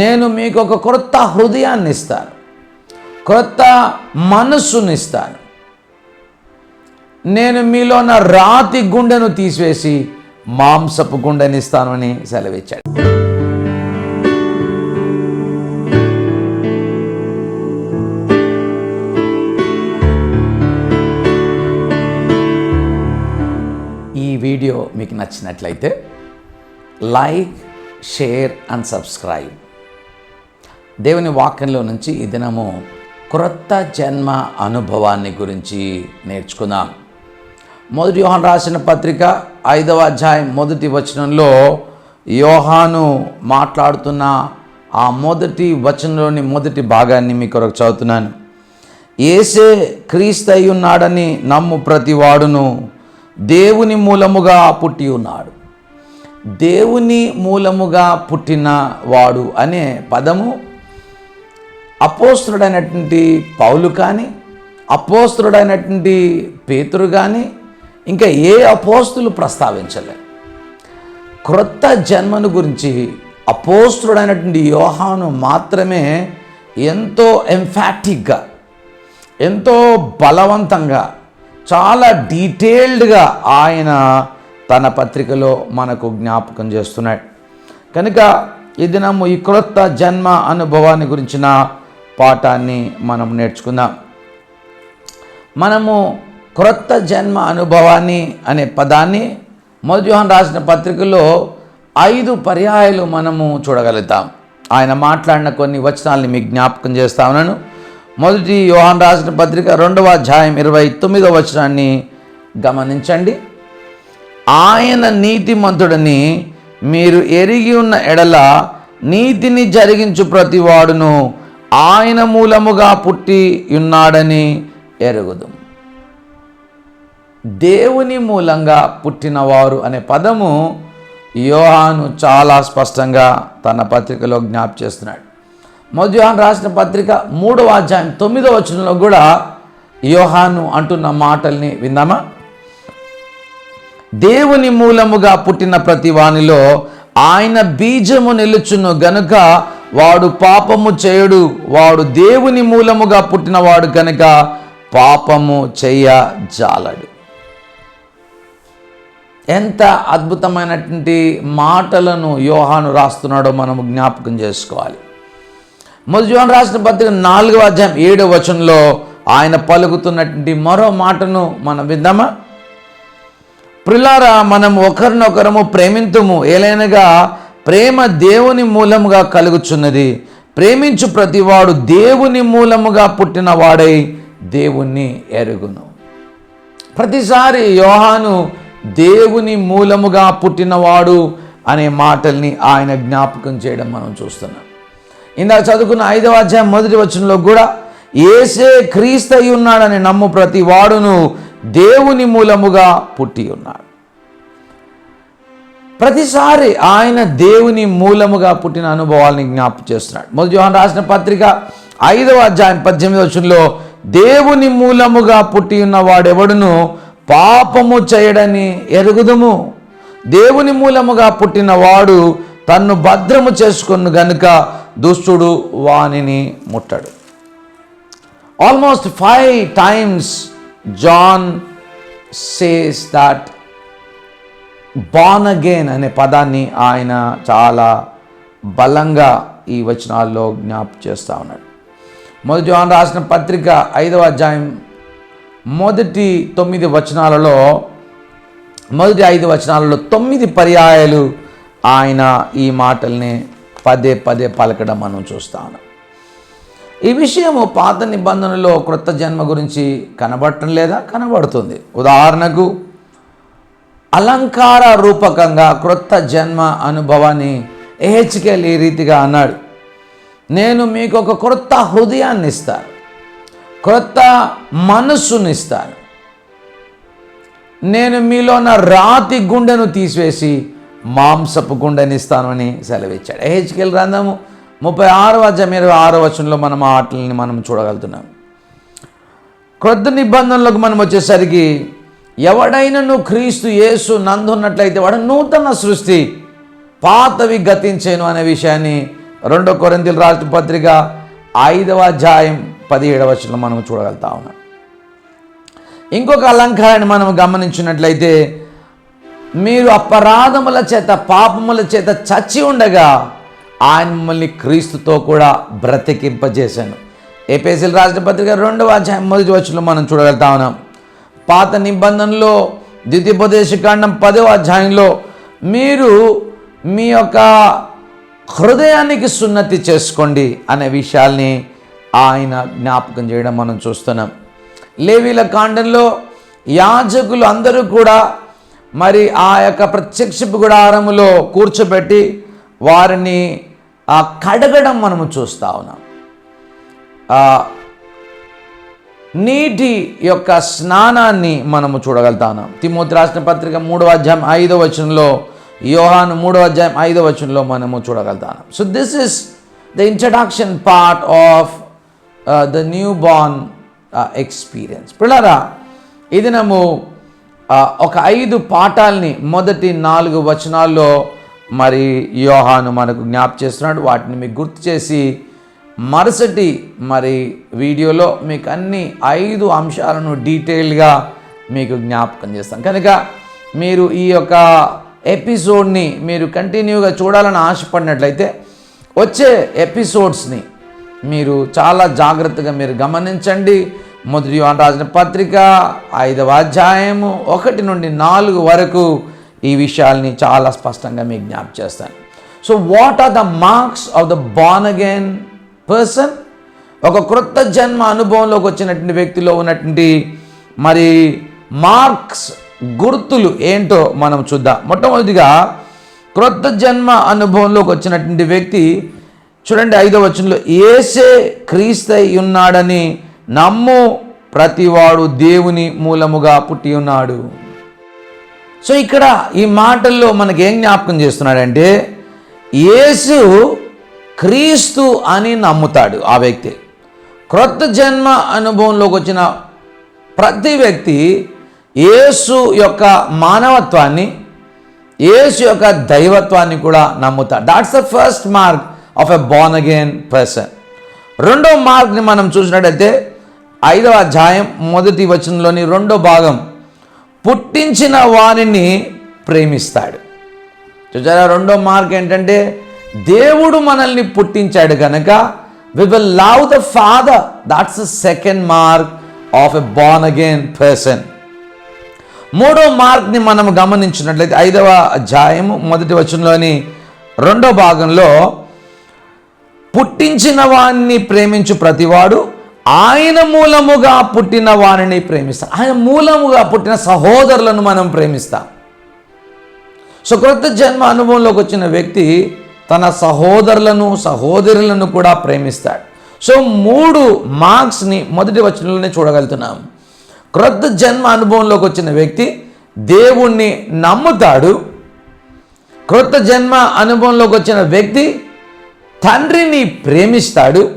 నేను మీకు ఒక క్రొత్త హృదయాన్ని ఇస్తాను క్రొత్త మనస్సునిస్తాను. నేను మీలో ఉన్న రాతి గుండెను తీసివేసి మాంసపు గుండెని ఇస్తానని సెలవిచ్చాడు. ఈ వీడియో మీకు నచ్చినట్లయితే లైక్ షేర్ అండ్ సబ్స్క్రైబ్. దేవుని వాక్యంలో నుంచి ఈ దినము క్రొత్త జన్మ అనుభవాన్ని గురించి నేర్చుకుందాం. మొదటి యోహాన్ రాసిన పత్రిక ఐదవ అధ్యాయం మొదటి వచనంలో యోహాను మాట్లాడుతున్న ఆ మొదటి వచనంలోని మొదటి భాగాన్ని మీ కొరకు చదువుతున్నాను. ఏసే క్రీస్తు అయి ఉన్నాడని నమ్ము ప్రతివాడును దేవుని మూలముగా పుట్టి ఉన్నాడు. దేవుని మూలముగా పుట్టిన వాడు అనే పదము అపోస్తుడైనటువంటి పౌలు కానీ అపోస్తుడైనటువంటి పేతురు కానీ ఇంకా ఏ అపోస్తులు ప్రస్తావించలే. క్రొత్త జన్మను గురించి అపోస్తుడైనటువంటి యోహాను మాత్రమే ఎంతో ఎంఫాటిక్గా ఎంతో బలవంతంగా చాలా డీటెయిల్డ్గా ఆయన తన పత్రికలో మనకు జ్ఞాపకం చేస్తున్నాడు. కనుక ఈ దినము ఈ క్రొత్త జన్మ అనుభవాన్ని గురించిన పాఠాన్ని మనం నేర్చుకుందాం. మనము క్రొత్త జన్మ అనుభవాన్ని అనే పదాన్ని మధుహన్ రాసిన పత్రికలో ఐదు పర్యాయాలు మనము చూడగలుగుతాం. ఆయన మాట్లాడిన కొన్ని వచనాల్ని మీకు జ్ఞాపకం చేస్తా ఉన్నాను. మొదటి యోహాన్ రాసిన పత్రిక రెండవ అధ్యాయం ఇరవై తొమ్మిదవ వచనాన్ని గమనించండి. ఆయన నీతిమంతుడని మీరు ఎరిగి ఉన్న ఎడల నీతిని జరిగించు ప్రతివాడును ఆయన మూలముగా పుట్టి ఉన్నాడని ఎరుగుదు. దేవుని మూలంగా పుట్టినవారు అనే పదము యోహాను చాలా స్పష్టంగా తన పత్రికలో జ్ఞాప చేస్తున్నాడు. మధ్యాహ్నం రాసిన పత్రిక మూడవ అధ్యాయం తొమ్మిదవ వచనంలో కూడా యోహాను అంటున్న మాటల్ని విందామా? దేవుని మూలముగా పుట్టిన ప్రతి వానిలో ఆయన బీజము నిలుచును గనుక వాడు పాపము చేయడు వాడు దేవుని మూలముగా పుట్టినవాడు కనుక పాపము చేయ జాలడు ఎంత అద్భుతమైనటువంటి మాటలను యోహాను రాస్తున్నాడో మనము జ్ఞాపకం చేసుకోవాలి. మొదటి యోహాను రాసిన పత్రిక నాలుగవ అధ్యాయం ఏడవ వచనంలో ఆయన పలుకుతున్నటువంటి మరో మాటను మనం విందామా? ప్రిలారా మనం ఒకరినొకరము ప్రేమింతుము ఏలైనగా ప్రేమ దేవుని మూలముగా కలుగుచున్నది. ప్రేమించు ప్రతివాడు దేవుని మూలముగా పుట్టిన వాడై దేవుణ్ణి ఎరుగును. ప్రతిసారి యోహాను దేవుని మూలముగా పుట్టినవాడు అనే మాటల్ని ఆయన జ్ఞాపకం చేయడం మనం చూస్తున్నాం. ఇందాక చదువుకున్న ఐదవ అధ్యాయం మొదటి వచనంలో కూడా ఏసే క్రీస్తయి ఉన్నాడని నమ్ము ప్రతి వాడును దేవుని మూలముగా పుట్టి ఉన్నాడు ప్రతిసారి ఆయన దేవుని మూలముగా పుట్టిన అనుభవాల్ని జ్ఞాపకం చేస్తున్నాడు. మొదటి జోహన్ రాసిన పత్రిక ఐదవ అధ్యాయం పద్దెనిమిది వచ్చంలో దేవుని మూలముగా పుట్టి ఉన్నవాడెవడును పాపము చేయడని ఎరుగుదుము. దేవుని మూలముగా పుట్టిన వాడు తన్ను భద్రము చేసుకుని గనుక దుష్టుడు వానిని ముట్టాడు. Almost five times John says that born again అనే పదాన్ని ఆయన చాలా బలంగా ఈ వచనాల్లో జ్ఞాప చేస్తూ ఉన్నాడు. మొదటి ఆయన రాసిన పత్రిక ఐదవ అధ్యాయం మొదటి తొమ్మిది వచనాలలో మొదటి ఐదు వచనాలలో తొమ్మిది పర్యాయాలు ఆయన ఈ మాటల్ని పదే పదే పలకడం మనం చూస్తా ఉన్నాం. ఈ విషయము పాత నిబంధనలో క్రొత్త జన్మ గురించి కనబడటం లేదా? కనబడుతుంది. ఉదాహరణకు అలంకార రూపకంగా క్రొత్త జన్మ అనుభవాన్ని ఏహెచ్కేల్ ఈ రీతిగా అన్నాడు. నేను మీకు ఒక క్రొత్త హృదయాన్ని ఇస్తాను. క్రొత్త మనస్సుని ఇస్తాను. నేను మీలో ఉన్న రాతి గుండెను తీసివేసి మాంసపు గుండెని ఇస్తాను అని సెలవిచ్చాడు. ఏహెచ్కేల్ గ్రంథము ముప్పై ఆరు అధ్యాయం ఇరవై ఆరో వచనంలో మనం ఆటలని మనం చూడగలుగుతున్నాం. క్రొత్త నిబంధనలకు మనం వచ్చేసరికి ఎవడైనను క్రీస్తు యేసు నందున్నట్లయితే వాడు నూతన సృష్టి. పాతవి గతించేను అనే విషయాన్ని రెండో కొరింతలు రాష్ట్ర పత్రిక ఐదవ అధ్యాయం పదిహేడవ వచనంలో మనం చూడగలుగుతా ఉన్నాం. ఇంకొక అలంకారాన్ని మనం గమనించినట్లయితే మీరు అపరాధముల చేత పాపముల చేత చచ్చి ఉండగా ఆయన మిమ్మల్ని క్రీస్తుతో కూడా బ్రతికింపజేశాను. ఏపీఎస్ఎల్ రాష్ట్ర పత్రిక రెండవ అధ్యాయం మొదటి వచ్చంలో మనం చూడగలుగుతా ఉన్నాం. పాత నిబంధనలో ద్వితీయోపదేశకాండం పదవ అధ్యాయంలో మీరు మీ యొక్క హృదయానికి సున్నతి చేసుకోండి అనే విషయాల్ని ఆయన జ్ఞాపకం చేయడం మనం చూస్తున్నాం. లేవీల కాండంలో యాజకులు అందరూ కూడా మరి ఆ యొక్క ప్రత్యక్షపు గుడారములో కూర్చోబెట్టి వారిని కడగడం మనము చూస్తా ఉన్నాం. నీటి యొక్క స్నానాన్ని మనము చూడగలుగుతాను తిమోతి రాసిన పత్రిక మూడవ అధ్యాయం ఐదవ వచనంలో యోహాను మూడవ అధ్యాయం ఐదవ వచనంలో మనము చూడగలుగుతాను so this is the introduction part of the new born experience పిల్లరా ఇది నము uh, ఒక ఐదు పాఠాలని మొదటి నాలుగు వచనాల్లో మరి యోహాను మనకు జ్ఞాప్ చేస్తున్నాడు. వాటిని మీకు గుర్తు చేసి మరుసటి మరి వీడియోలో మీకు అన్ని ఐదు అంశాలను డీటెయిల్గా మీకు జ్ఞాపకం చేస్తాం కనుక మీరు ఈ యొక్క ఎపిసోడ్ని మీరు కంటిన్యూగా చూడాలని ఆశపడినట్లయితే వచ్చే ఎపిసోడ్స్ని మీరు చాలా జాగ్రత్తగా మీరు గమనించండి. మొదటి యోహాను రాసిన పత్రిక ఐదవ అధ్యాయము ఒకటి నుండి నాలుగు వరకు ఈ విషయాల్ని చాలా స్పష్టంగా మీకు జ్ఞాప చేస్తాను. So what are the marks of the born again person ఒక క్రొత్త జన్మ అనుభవంలోకి వచ్చినటువంటి వ్యక్తిలో ఉన్నటువంటి మరి మార్క్స్ గుర్తులు ఏంటో మనం చూద్దాం. మొట్టమొదటిగా క్రొత్త జన్మ అనుభవంలోకి వచ్చినటువంటి వ్యక్తి చూడండి ఐదో వచనంలో ఏసే క్రీస్తై ఉన్నాడని నమ్ము ప్రతివాడు దేవుని మూలముగా పుట్టి ఉన్నాడు. సో ఇక్కడ ఈ మాటల్లో మనకేం జ్ఞాపకం చేస్తున్నాడంటే యేసు క్రీస్తు అని నమ్ముతాడు ఆ వ్యక్తి. క్రొత్త జన్మ అనుభవంలోకి వచ్చిన ప్రతి వ్యక్తి యేసు యొక్క మానవత్వాన్ని యేసు యొక్క దైవత్వాన్ని కూడా నమ్ముతాడు. That's the first mark of a born again person రెండో మార్క్ని మనం చూసినట్టయితే ఐదవ అధ్యాయం మొదటి వచనంలోని రెండో భాగం పుట్టించిన వారిని ప్రేమిస్తాడు. చూసారా? రెండో మార్క్ ఏంటంటే దేవుడు మనల్ని పుట్టించాడు కనుక we will love the father that's the second mark of a born again person మూడో మార్క్ని మనం గమనించినట్లయితే ఐదవ అధ్యాయము మొదటి వచనంలోని రెండో భాగంలో పుట్టించిన వాణ్ణి ప్రేమించు ప్రతివాడు ఆయన మూలముగా పుట్టిన వారిని ప్రేమిస్తాం ఆయన మూలముగా పుట్టిన సహోదరులను మనం ప్రేమిస్తాం. సో క్రొత్త జన్మ అనుభవంలోకి వచ్చిన వ్యక్తి తన సహోదరులను సహోదరులను కూడా ప్రేమిస్తాడు. సో మూడు మార్క్స్ని మొదటి వచనంలోనే చూడగలుగుతున్నాం. క్రొత్త జన్మ అనుభవంలోకి వచ్చిన వ్యక్తి దేవుణ్ణి నమ్ముతాడు. క్రొత్త జన్మ అనుభవంలోకి వచ్చిన వ్యక్తి తండ్రిని ప్రేమిస్తాడు.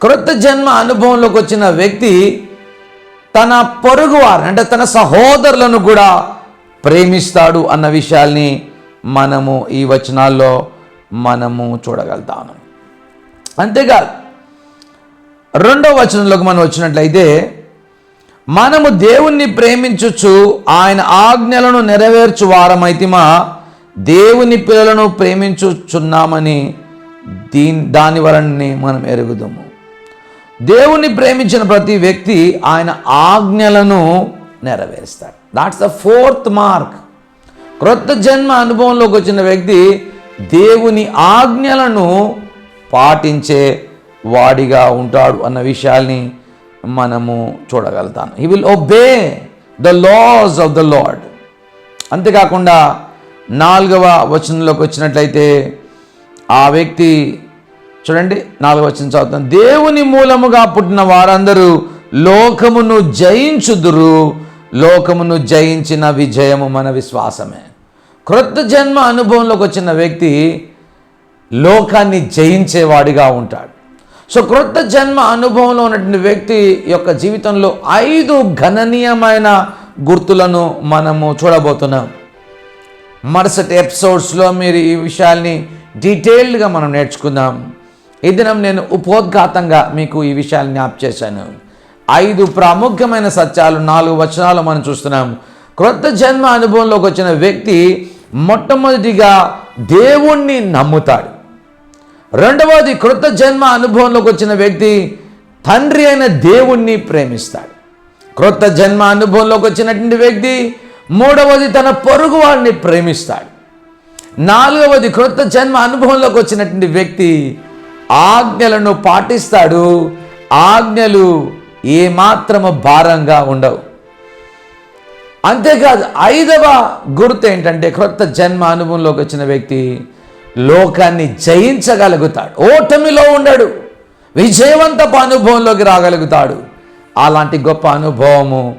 క్రొత్త జన్మ అనుభవంలోకి వచ్చిన వ్యక్తి తన పొరుగువారు అంటే తన సహోదరులను కూడా ప్రేమిస్తాడు అన్న విషయాల్ని మనము ఈ వచనాల్లో మనము చూడగలుగుతాము. అంతేకాదు రెండో వచనంలోకి మనం వచ్చినట్లయితే మనము దేవుణ్ణి ప్రేమించుచు ఆయన ఆజ్ఞలను నెరవేర్చు వారమైతిమా దేవుని పిల్లలను ప్రేమించుచున్నామని దీని దాని వలననే మనం ఎరుగుదాము. దేవుణ్ణి ప్రేమించిన ప్రతి వ్యక్తి ఆయన ఆజ్ఞలను నెరవేరుస్తాడు. దాట్స్ ద ఫోర్త్ మార్క్ క్రొత్త జన్మ అనుభవంలోకి వచ్చిన వ్యక్తి దేవుని ఆజ్ఞలను పాటించే వాడిగా ఉంటాడు అన్న విషయాల్ని మనము చూడగలుగుతాం. He will obey the laws of the lord అంతేకాకుండా నాలుగవ వచనంలోకి వచ్చినట్లయితే ఆ వ్యక్తి చూడండి నాలుగవ వచనం చదువుతాం. దేవుని మూలముగా పుట్టిన వారందరూ లోకమును జయించుదురు. లోకమును జయించిన విజయము మన విశ్వాసమే. క్రొత్త జన్మ అనుభవంలోకి వచ్చిన వ్యక్తి లోకాన్ని జయించేవాడిగా ఉంటాడు. సో క్రొత్త జన్మ అనుభవంలో ఉన్నటువంటి వ్యక్తి యొక్క జీవితంలో ఐదు గణనీయమైన గుర్తులను మనము చూడబోతున్నాం. మరుసటి ఎపిసోడ్స్లో మీరు ఈ విషయాల్ని డీటెయిల్డ్గా మనం నేర్చుకుందాం. ఈ దినం నేను ఉపోద్ఘాతంగా మీకు ఈ విషయాలు జ్ఞాప్ చేశాను. ఐదు ప్రాముఖ్యమైన సత్యాలు నాలుగు వచనాలు మనం చూస్తున్నాం. క్రొత్త జన్మ అనుభవంలోకి వచ్చిన వ్యక్తి మొట్టమొదటిగా దేవుణ్ణి నమ్ముతాడు. రెండవది క్రొత్త జన్మ అనుభవంలోకి వచ్చిన వ్యక్తి తండ్రి అయిన దేవుణ్ణి ప్రేమిస్తాడు. క్రొత్త జన్మ అనుభవంలోకి వచ్చినటువంటి వ్యక్తి మూడవది తన పొరుగు వాడిని ప్రేమిస్తాడు. నాలుగవది క్రొత్త జన్మ అనుభవంలోకి వచ్చినటువంటి వ్యక్తి ఆజ్ఞలను పాటిస్తాడు. ఆజ్ఞలు ఏమాత్రము భారంగా ఉండవు. అంతేకాదు ఐదవ గుర్తు ఏంటంటే క్రొత్త జన్మ అనుభవంలోకి వచ్చిన వ్యక్తి లోకాన్ని జయించగలుగుతాడు. ఓటమిలో ఉండడు. విజయవంతపు అనుభవంలోకి రాగలుగుతాడు. అలాంటి గొప్ప అనుభవము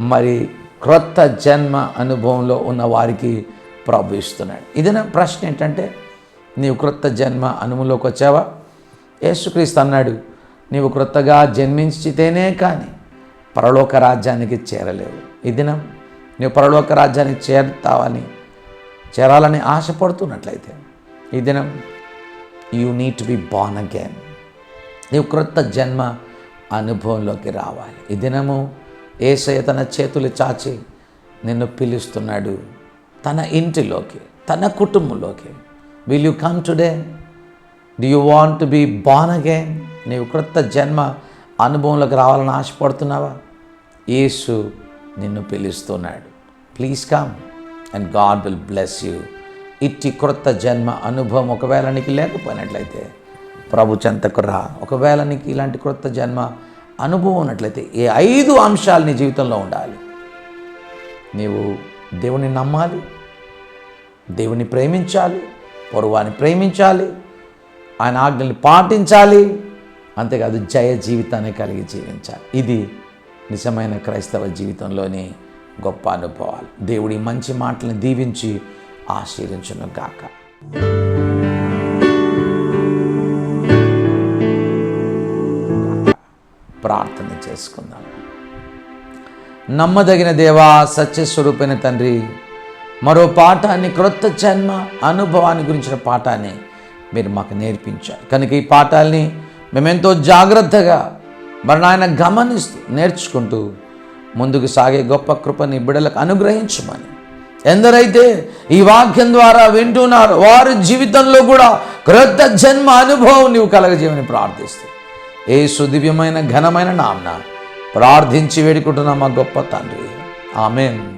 మరి క్రొత్త జన్మ అనుభవంలో ఉన్న వారికి ప్రభు ఇస్తున్నాడు. ఇది నా ప్రశ్న ఏంటంటే నీవు క్రొత్త జన్మ అనుభవంలోకి వచ్చావా? యేసుక్రీస్తు అన్నాడు నీవు క్రొత్తగా జన్మించితేనే కానీ పరలోక రాజ్యానికి చేరలేవు. ఇది నా నువ్వు పరలోక రాజ్యానికి చేరుతావని చేరాలని ఆశపడుతున్నట్లయితే ఈ దినం you need to be born again నీవు క్రొత్త జన్మ అనుభవంలోకి రావాలి. ఈ దినము ఏసయ్య తన చేతులు చాచి నిన్ను పిలుస్తున్నాడు. తన ఇంటిలోకి తన కుటుంబంలోకి. Will you come today do you want be born again నీవు క్రొత్త జన్మ అనుభవంలోకి రావాలని ఆశపడుతున్నావా? యేసు నిన్ను పిలుస్తున్నాడు. Please come and God will bless you ఇట్టి క్రొత్త జన్మ అనుభవం ఒకవేళ నీకు లేకపోయినట్లయితే ప్రభు చెంతకు రా. ఒకవేళ నీకు ఇలాంటి క్రొత్త జన్మ అనుభవం ఉన్నట్లయితే ఏ ఐదు అంశాలు నీ జీవితంలో ఉండాలి. నీవు దేవుని నమ్మాలి దేవుని ప్రేమించాలి పొరువాన్ని ప్రేమించాలి ఆయన ఆజ్ఞల్ని పాటించాలి. అంతేకాదు జయ జీవితాన్ని కలిగి జీవించాలి. ఇది నిజమైన క్రైస్తవ జీవితంలోని గొప్ప అనుభవాలు. దేవుడి మంచి మాటలను దీవించి ఆశీర్వించును గాక. ప్రార్థన చేసుకుందాం. నమ్మదగిన దేవా సత్యస్వరూపైన తండ్రి మరో పాఠాన్ని క్రొత్త జన్మ అనుభవాన్ని గురించిన పాఠాన్ని మీరు మాకు నేర్పించారు. కనుక ఈ పాఠాల్ని మేమెంతో జాగ్రత్తగా మరి నాయన గమనిస్తూ నేర్చుకుంటూ ముందుకు సాగే గొప్ప కృపని బిడలకు అనుగ్రహించమని. ఎందరైతే ఈ వాక్యం ద్వారా వింటున్నారో వారి జీవితంలో కూడా క్రొత్త జన్మ అనుభవం నీవు కలగజేయమని ప్రార్థిస్తూ ఏ సుదివ్యమైన ఘనమైన నామ్న ప్రార్థించి వేడుకుంటున్నా మా గొప్ప తండ్రి. ఆమెన్.